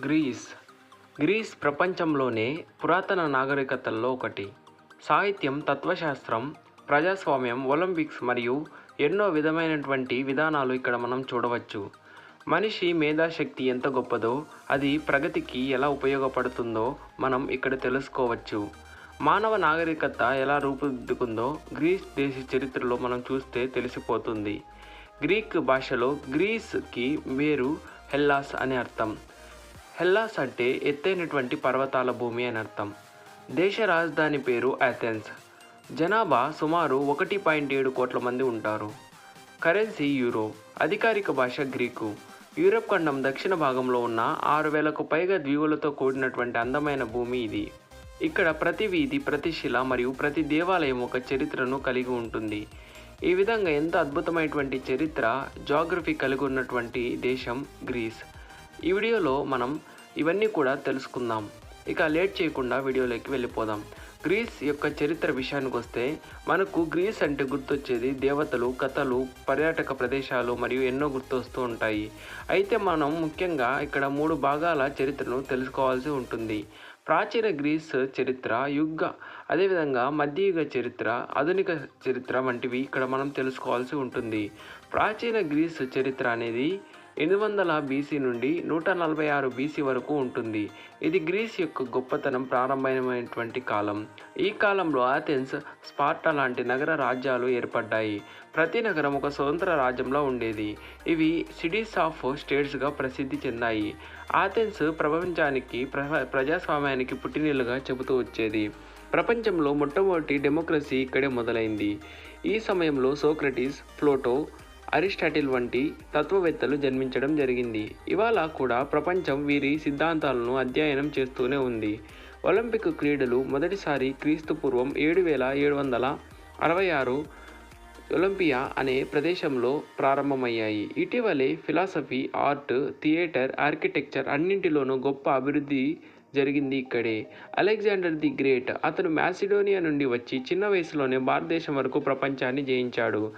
Grace. Grace ప్రపంచంలోనే పురాతన నాగరికతల్లో ఒకటి. సాహిత్యం తత్వశాస్త్రం ప్రజాస్వామ్యం ఒలింపిక్స్ మరియు ఎన్నో విధమైనటువంటి విధానాలు ఇక్కడ మనం చూడవచ్చు. మనిషి మేధాశక్తి ఎంత గొప్పదో అది ప్రగతికి ఎలా ఉపయోగపడుతుందో మనం ఇక్కడ తెలుసుకోవచ్చు. మానవ నాగరికత ఎలా రూపుదిద్దుకుందో గ్రీస్ దేశ చరిత్రలో మనం చూస్తే తెలిసిపోతుంది. గ్రీక్ భాషలో గ్రీస్కి వేరు హెల్లాస్ అని అర్థం. హెల్లాస్ అంటే ఎత్తైనటువంటి పర్వతాల భూమి అని అర్థం. దేశ రాజధాని పేరు అథెన్స్ జనాభా సుమారు ఒకటి పాయింట్ ఏడు కోట్ల మంది ఉంటారు. Currency euro. అధికారిక భాష గ్రీకు. యూరప్ ఖండం దక్షిణ భాగంలో ఉన్న ఆరు వేలకు పైగా ద్వీవులతో కూడినటువంటి అందమైన భూమి ఇది. ఇక్కడ ప్రతి వీధి ప్రతి శిల మరియు ప్రతి దేవాలయం ఒక చరిత్రను కలిగి ఉంటుంది. ఈ విధంగా ఎంత అద్భుతమైనటువంటి చరిత్ర జాగ్రఫీ కలిగి ఉన్నటువంటి దేశం గ్రీస్ ఈ వీడియోలో మనం ఇవన్నీ కూడా తెలుసుకుందాం. ఇక లేట్ చేయకుండా వీడియోలోకి వెళ్ళిపోదాం. గ్రీస్ యొక్క చరిత్ర విషయానికి వస్తే మనకు గ్రీస్ అంటే గుర్తొచ్చేది దేవతలు కథలు పర్యాటక ప్రదేశాలు మరియు ఎన్నో గుర్తొస్తూ ఉంటాయి. అయితే మనం ముఖ్యంగా ఇక్కడ మూడు భాగాల చరిత్రను తెలుసుకోవాల్సి ఉంటుంది. ప్రాచీన గ్రీస్ చరిత్ర యుగ అదేవిధంగా మధ్యయుగ చరిత్ర ఆధునిక చరిత్ర వంటివి ఇక్కడ మనం తెలుసుకోవాల్సి ఉంటుంది. ప్రాచీన గ్రీస్ చరిత్ర అనేది ఎనిమిది వందల బీసీ నుండి నూట నలభై ఆరు బీసీ వరకు ఉంటుంది. ఇది గ్రీస్ యొక్క గొప్పతనం ప్రారంభమైనటువంటి కాలం. ఈ కాలంలో ఆథెన్స్ స్పార్టా లాంటి నగర రాజ్యాలు ఏర్పడ్డాయి. ప్రతి నగరం ఒక స్వతంత్ర రాజ్యంలో ఉండేది. ఇవి సిటీస్ ఆఫ్ స్టేట్స్గా ప్రసిద్ధి చెందాయి. ఆథెన్స్ ప్రపంచానికి ప్ర ప్రజాస్వామ్యానికి పుట్టినీళ్ళుగా చెబుతూ వచ్చేది. ప్రపంచంలో మొట్టమొదటి డెమోక్రసీ ఇక్కడే మొదలైంది. ఈ సమయంలో సోక్రటీస్ ప్లోటో అరిస్టాటిల్ వంటి తత్వవేత్తలు జన్మించడం జరిగింది. ఇవాళ కూడా ప్రపంచం వీరి సిద్ధాంతాలను అధ్యయనం చేస్తూనే ఉంది. ఒలింపిక్ క్రీడలు మొదటిసారి క్రీస్తు పూర్వం ఏడు వేల ఏడు వందల అరవై ఆరు ఒలింపియా అనే ప్రదేశంలో ప్రారంభమయ్యాయి. ఇటీవలే ఫిలాసఫీ ఆర్ట్ థియేటర్ ఆర్కిటెక్చర్ అన్నింటిలోనూ గొప్ప అభివృద్ధి జరిగింది ఇక్కడే. అలెగ్జాండర్ ది గ్రేట్ అతను మ్యాసిడోనియా నుండి వచ్చి చిన్న వయసులోనే భారతదేశం వరకు ప్రపంచాన్ని జయించాడు.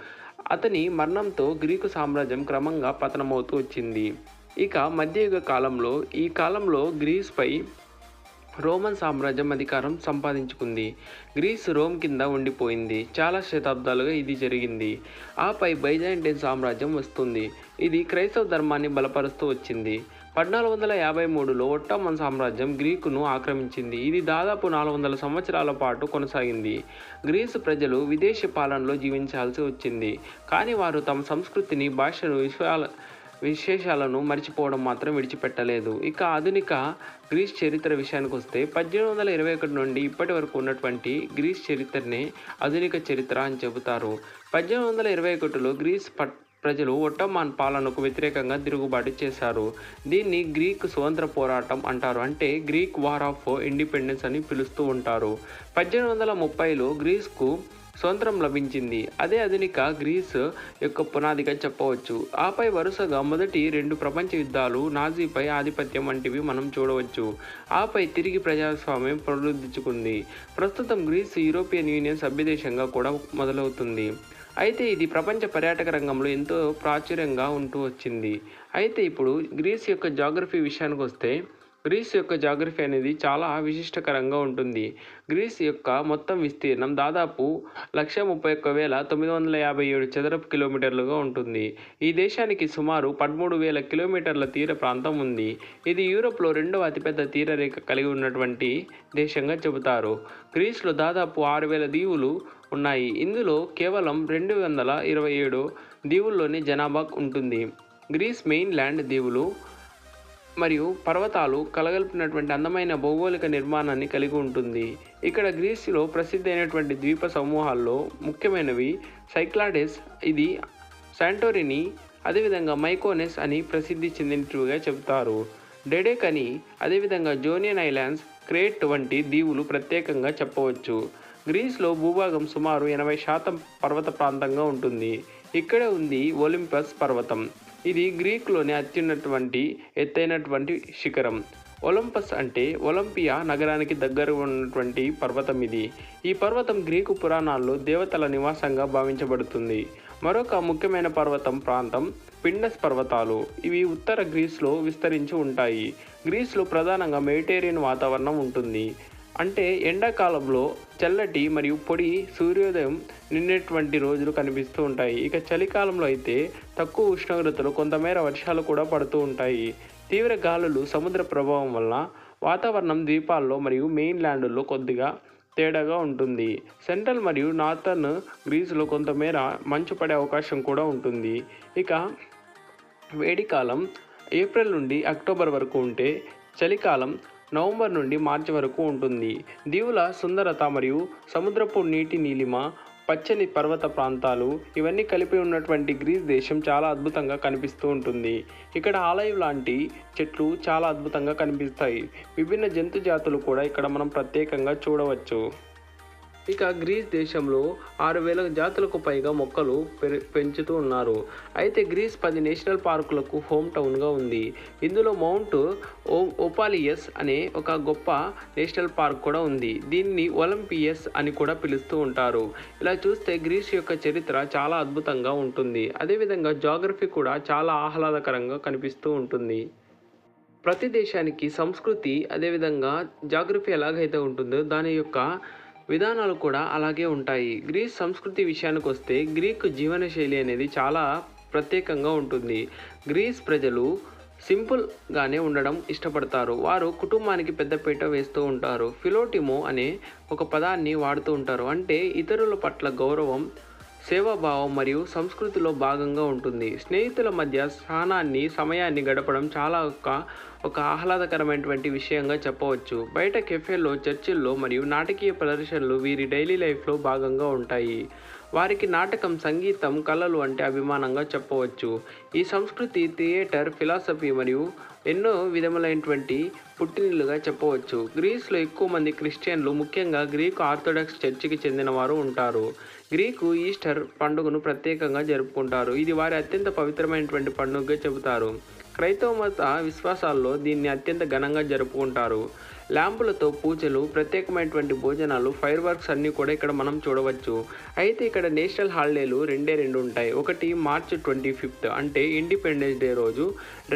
అతని మరణంతో గ్రీకు సామ్రాజ్యం క్రమంగా పతనమవుతూ వచ్చింది. ఇక మధ్యయుగ కాలంలో ఈ కాలంలో గ్రీస్పై రోమన్ సామ్రాజ్యం అధికారం సంపాదించుకుంది. గ్రీస్ రోమ్ కింద ఉండిపోయింది. చాలా శతాబ్దాలుగా ఇది జరిగింది. ఆపై బైజాంటైన్ సామ్రాజ్యం వస్తుంది. ఇది క్రైస్తవ ధర్మాన్ని బలపరుస్తూ వచ్చింది. పద్నాలుగు వందల యాభై మూడులో ఒట్టమన్ సామ్రాజ్యం గ్రీకును ఆక్రమించింది. ఇది దాదాపు నాలుగు వందల సంవత్సరాల పాటు కొనసాగింది. గ్రీసు ప్రజలు విదేశీ పాలనలో జీవించాల్సి వచ్చింది. కానీ వారు తమ సంస్కృతిని భాషను విశ్వాల విశేషాలను మర్చిపోవడం మాత్రం విడిచిపెట్టలేదు. ఇక ఆధునిక గ్రీస్ చరిత్ర విషయానికి వస్తే పద్దెనిమిది వందల ఇరవై ఒకటి నుండి ఇప్పటి వరకు ఉన్నటువంటి గ్రీస్ చరిత్రనే ఆధునిక చరిత్ర అని చెబుతారు. పద్దెనిమిది వందల ఇరవై ఒకటిలో గ్రీస్ పట్ ప్రజలు ఒట్టమాన్ పాలనకు వ్యతిరేకంగా తిరుగుబాటు చేశారు. దీన్ని గ్రీక్ స్వతంత్ర పోరాటం అంటారు. అంటే గ్రీక్ వార్ ఆఫ్ ఇండిపెండెన్స్ అని పిలుస్తూ ఉంటారు. పద్దెనిమిది వందల ముప్పైలో గ్రీస్కు స్వతంత్రం లభించింది. అదే ఆధునిక గ్రీస్ యొక్క పునాదిగా చెప్పవచ్చు. ఆపై వరుసగా మొదటి రెండు ప్రపంచ యుద్ధాలు నాజీపై ఆధిపత్యం వంటివి మనం చూడవచ్చు. ఆపై తిరిగి ప్రజాస్వామ్యం పునరుద్ధరించుకుంది. ప్రస్తుతం గ్రీస్ యూరోపియన్ యూనియన్ సభ్యదేశంగా కూడా మొదలవుతుంది. అయితే ఇది ప్రపంచ పర్యాటక రంగంలో ఎంతో ప్రాచుర్యంగా ఉంటూ వచ్చింది. అయితే ఇప్పుడు గ్రీస్ యొక్క జాగ్రఫీ విషయానికి వస్తే గ్రీస్ యొక్క జాగ్రఫీ అనేది చాలా విశిష్టకరంగా ఉంటుంది. గ్రీస్ యొక్క మొత్తం విస్తీర్ణం దాదాపు లక్ష ముప్పై ఒక్క వేల తొమ్మిది వందల యాభై ఏడు చదరపు కిలోమీటర్లుగా ఉంటుంది. ఈ దేశానికి సుమారు పదమూడు వేల కిలోమీటర్ల తీర ప్రాంతం ఉంది. ఇది యూరోప్లో రెండవ అతిపెద్ద తీరరేఖ కలిగి ఉన్నటువంటి దేశంగా చెబుతారు. గ్రీస్లో దాదాపు ఆరు వేల దీవులు ఉన్నాయి. ఇందులో కేవలం రెండు వందల ఇరవై ఏడు దీవుల్లోనే జనాభా ఉంటుంది. గ్రీస్ మెయిన్ ల్యాండ్ దీవులు మరియు పర్వతాలు కలగలిపినటువంటి అందమైన భౌగోళిక నిర్మాణాన్ని కలిగి ఉంటుంది. ఇక్కడ గ్రీస్లో ప్రసిద్ధి అయినటువంటి ద్వీప సమూహాల్లో ముఖ్యమైనవి సైక్లాడెస్ ఇది శాంటోరిని అదేవిధంగా మైకోనెస్ అని ప్రసిద్ధి చెందినట్టుగా చెబుతారు. డెడెక్ అని అదేవిధంగా జోనియన్ ఐలాండ్స్ క్రేట్ వంటి దీవులు ప్రత్యేకంగా చెప్పవచ్చు. గ్రీస్లో భూభాగం సుమారు ఎనభై శాతం పర్వత ప్రాంతంగా ఉంటుంది. ఇక్కడే ఉంది ఒలింపస్ పర్వతం. ఇది గ్రీక్లోని అత్యున్నటువంటి ఎత్తైనటువంటి శిఖరం. ఒలంపస్ అంటే ఒలింపియా నగరానికి దగ్గర ఉన్నటువంటి పర్వతం ఇది. ఈ పర్వతం గ్రీకు పురాణాల్లో దేవతల నివాసంగా భావించబడుతుంది. మరొక ముఖ్యమైన పర్వతం ప్రాంతం పిండస్ పర్వతాలు. ఇవి ఉత్తర గ్రీస్లో విస్తరించి ఉంటాయి. గ్రీస్లో ప్రధానంగా మెడిటేరియన్ వాతావరణం ఉంటుంది. అంటే ఎండాకాలంలో చల్లటి మరియు పొడి సూర్యోదయం నిన్నటువంటి రోజులు కనిపిస్తూ ఉంటాయి. ఇక చలికాలంలో అయితే తక్కువ ఉష్ణోగ్రతలు కొంతమేర వర్షాలు కూడా పడుతూ ఉంటాయి. తీవ్ర గాలులు సముద్ర ప్రభావం వల్ల వాతావరణం ద్వీపాల్లో మరియు మెయిన్ ల్యాండ్లో కొద్దిగా తేడాగా ఉంటుంది. సెంట్రల్ మరియు నార్థర్న్ గ్రీస్లో కొంతమేర మంచు పడే అవకాశం కూడా ఉంటుంది. ఇక వేడికాలం ఏప్రిల్ నుండి అక్టోబర్ వరకు ఉంటే చలికాలం నవంబర్ నుండి మార్చి వరకు ఉంటుంది. దీవుల సుందరత మరియు సముద్రపు నీటి నీలిమ పచ్చని పర్వత ప్రాంతాలు ఇవన్నీ కలిపి ఉన్నటువంటి గ్రీస్ దేశం చాలా అద్భుతంగా కనిపిస్తూ ఉంటుంది. ఇక్కడ ఆలయం లాంటి చెట్లు చాలా అద్భుతంగా కనిపిస్తాయి. విభిన్న జంతు జాతులు కూడా ఇక్కడ మనం ప్రత్యేకంగా చూడవచ్చు. ఇక గ్రీస్ దేశంలో ఆరు వేల జాతులకు పైగా మొక్కలు పెంచుతూ ఉన్నారు. అయితే గ్రీస్ పది నేషనల్ పార్కులకు హోమ్ టౌన్గా ఉంది. ఇందులో మౌంట్ ఓ ఓపాలియస్ అనే ఒక గొప్ప నేషనల్ పార్క్ కూడా ఉంది. దీన్ని ఒలింపియస్ అని కూడా పిలుస్తూ ఉంటారు. ఇలా చూస్తే గ్రీస్ యొక్క చరిత్ర చాలా అద్భుతంగా ఉంటుంది. అదేవిధంగా జాగ్రఫీ కూడా చాలా ఆహ్లాదకరంగా కనిపిస్తూ ఉంటుంది. ప్రతి దేశానికి సంస్కృతి అదేవిధంగా జాగ్రఫీ ఎలాగైతే ఉంటుందో దాని యొక్క విధానాలు కూడా అలాగే ఉంటాయి. గ్రీస్ సంస్కృతి విషయానికి వస్తే గ్రీక్ జీవనశైలి అనేది చాలా ప్రత్యేకంగా ఉంటుంది. గ్రీస్ ప్రజలు సింపుల్గానే ఉండడం ఇష్టపడతారు. వారు కుటుంబానికి పెద్దపీట వేస్తూ ఉంటారు. ఫిలోటిమో అనే ఒక పదాన్ని వాడుతూ ఉంటారు. అంటే ఇతరుల పట్ల గౌరవం సేవాభావం మరియు సంస్కృతిలో భాగంగా ఉంటుంది. స్నేహితుల మధ్య స్థానాన్ని సమయాన్ని గడపడం చాలా ఒక ఒక ఆహ్లాదకరమైనటువంటి విషయంగా చెప్పవచ్చు. బయట కెఫేల్లో చర్చిల్లో మరియు నాటకీయ ప్రదర్శనలు వీరి డైలీ లైఫ్లో భాగంగా ఉంటాయి. వారికి నాటకం సంగీతం కళలు అంటే అభిమానంగా చెప్పవచ్చు. ఈ సంస్కృతి థియేటర్ ఫిలాసఫీ మరియు ఎన్నో విధములైనటువంటి పుట్టినిల్లుగా చెప్పవచ్చు. గ్రీస్లో ఎక్కువ మంది క్రిస్టియన్లు ముఖ్యంగా గ్రీకు ఆర్థోడాక్స్ చర్చికి చెందిన వారు ఉంటారు. గ్రీకు ఈస్టర్ పండుగను ప్రత్యేకంగా జరుపుకుంటారు. ఇది వారి అత్యంత పవిత్రమైనటువంటి పండుగగా చెబుతారు. క్రైస్తవ మత విశ్వాసాల్లో దీన్ని అత్యంత ఘనంగా జరుపుకుంటారు. ల్యాంపులతో పూజలు ప్రత్యేకమైనటువంటి భోజనాలు ఫైర్ వర్క్స్ అన్నీ కూడా ఇక్కడ మనం చూడవచ్చు. అయితే ఇక్కడ నేషనల్ హాలిడేలు రెండే రెండు ఉంటాయి. ఒకటి మార్చ్ ట్వంటీ ఫిఫ్త్ అంటే ఇండిపెండెన్స్ డే రోజు.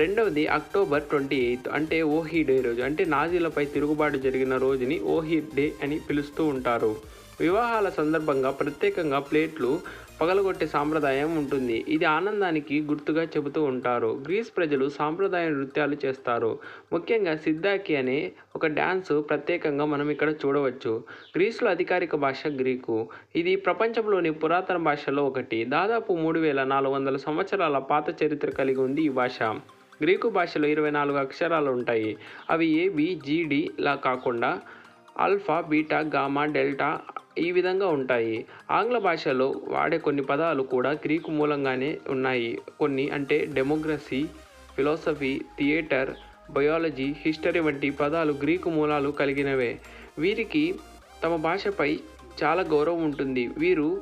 రెండవది అక్టోబర్ ట్వంటీ ఎయిత్ అంటే ఓహీ డే రోజు అంటే నాజీలపై తిరుగుబాటు జరిగిన రోజుని ఓహీ డే అని పిలుస్తూ ఉంటారు. వివాహాల సందర్భంగా ప్రత్యేకంగా ప్లేట్లు పగలగొట్టే సాంప్రదాయం ఉంటుంది. ఇది ఆనందానికి గుర్తుగా చెబుతూ ఉంటారు. గ్రీస్ ప్రజలు సాంప్రదాయ నృత్యాలు చేస్తారు. ముఖ్యంగా సిద్ధాకి అనే ఒక డ్యాన్స్ ప్రత్యేకంగా మనం ఇక్కడ చూడవచ్చు. గ్రీస్లో అధికారిక భాష గ్రీకు. ఇది ప్రపంచంలోని పురాతన భాషలో ఒకటి. దాదాపు మూడు వేల నాలుగు వందల సంవత్సరాల పాత చరిత్ర కలిగి ఉంది ఈ భాష. గ్రీకు భాషలో ఇరవై నాలుగు అక్షరాలు ఉంటాయి. అవి ఏబి జీడీలా కాకుండా ఆల్ఫా బీటా గామా డెల్టా ఈ విధంగా ఉంటాయి. ఆంగ్ల భాషలో వాడే కొన్ని పదాలు కూడా గ్రీకు మూలంగానే ఉన్నాయి. కొన్ని అంటే democracy philosophy theatre biology history వంటి పదాలు గ్రీకు మూలాలు కలిగినవే. వీరికి తమ భాషపై చాలా గౌరవం ఉంటుంది. వీరు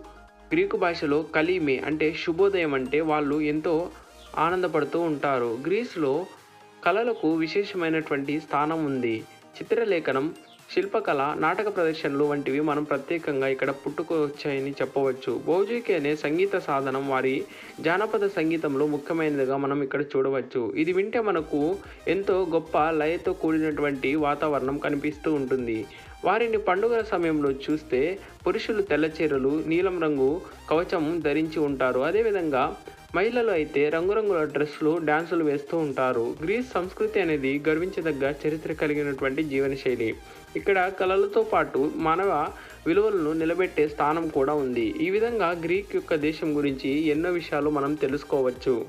గ్రీకు భాషలో కలీమే అంటే శుభోదయం అంటే వాళ్ళు ఎంతో ఆనందపడుతూ ఉంటారు. గ్రీస్లో కళలకు విశేషమైనటువంటి స్థానం ఉంది. చిత్రలేఖనం శిల్పకళ నాటక ప్రదర్శనలు వంటివి మనం ప్రత్యేకంగా ఇక్కడ పుట్టుకొచ్చాయని చెప్పవచ్చు. బౌజీకి అనే సంగీత సాధనం వారి జానపద సంగీతంలో ముఖ్యమైనదిగా మనం ఇక్కడ చూడవచ్చు. ఇది వింటే మనకు ఎంతో గొప్ప లయతో కూడినటువంటి వాతావరణం కనిపిస్తూ ఉంటుంది. వారిని పండుగల సమయంలో చూస్తే పురుషులు తెల్ల చీరలు నీలం రంగు కవచం ధరించి ఉంటారు. అదేవిధంగా మహిళలు అయితే రంగురంగుల డ్రెస్సులు డ్యాన్సులు వేస్తూ ఉంటారు. గ్రీస్ సంస్కృతి అనేది గర్వించదగ్గ చరిత్ర కలిగినటువంటి జీవనశైలి. ఇక్కడ కళలతో పాటు మానవ విలువలను నిలబెట్టే స్థానం కూడా ఉంది. ఈ విధంగా గ్రీక్ యొక్క దేశం గురించి ఎన్నో విషయాలు మనం తెలుసుకోవచ్చు.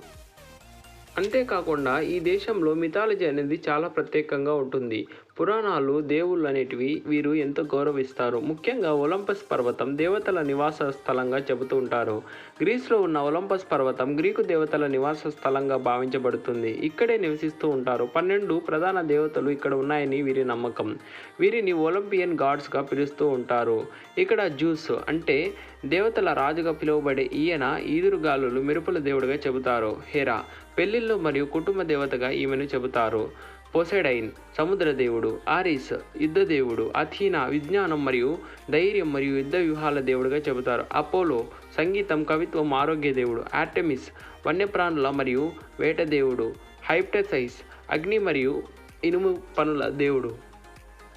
అంతేకాకుండా ఈ దేశంలో మిథాలజీ అనేది చాలా ప్రత్యేకంగా ఉంటుంది. పురాణాలు దేవుళ్ళు అనేటివి వీరు ఎంతో గౌరవిస్తారు. ముఖ్యంగా ఒలంపస్ పర్వతం దేవతల నివాస స్థలంగా చెబుతూ ఉంటారు. గ్రీస్లో ఉన్న ఒలంపస్ పర్వతం గ్రీకు దేవతల నివాస స్థలంగా భావించబడుతుంది. ఇక్కడే నివసిస్తూ ఉంటారు. పన్నెండు ప్రధాన దేవతలు ఇక్కడ ఉన్నాయని వీరి నమ్మకం. వీరిని ఒలింపియన్ గాడ్స్గా పిలుస్తూ ఉంటారు. ఇక్కడ జ్యూస్ అంటే దేవతల రాజుగా పిలువబడే ఈయన ఈదురుగాలులు మెరుపుల దేవుడిగా చెబుతారు. హెరా పెళ్ళిళ్ళు మరియు కుటుంబ దేవతగా ఈమెను చెబుతారు. పొసెడైన్ సముద్ర దేవుడు ఆరిస్ యుద్ధ దేవుడు అథీనా విజ్ఞానం మరియు ధైర్యం మరియు యుద్ధ వ్యూహాల దేవుడుగా చెబుతారు. అపోలో సంగీతం కవిత్వం ఆరోగ్య దేవుడు ఆర్టెమిస్ వన్యప్రాణుల మరియు వేట దేవుడు హైప్టసైస్ అగ్ని మరియు ఇనుము పనుల దేవుడు.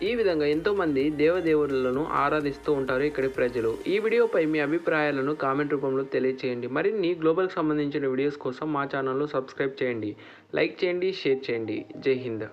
ఈ విధంగా ఎంతోమంది దేవదేవులను ఆరాధిస్తూ ఉంటారు ఇక్కడి ప్రజలు. ఈ వీడియోపై మీ అభిప్రాయాలను కామెంట్ రూపంలో తెలియచేయండి. మరిన్ని గ్లోబల్కి సంబంధించిన వీడియోస్ కోసం మా ఛానల్ను సబ్స్క్రైబ్ చేయండి. లైక్ చేయండి షేర్ చేయండి. జై హింద్.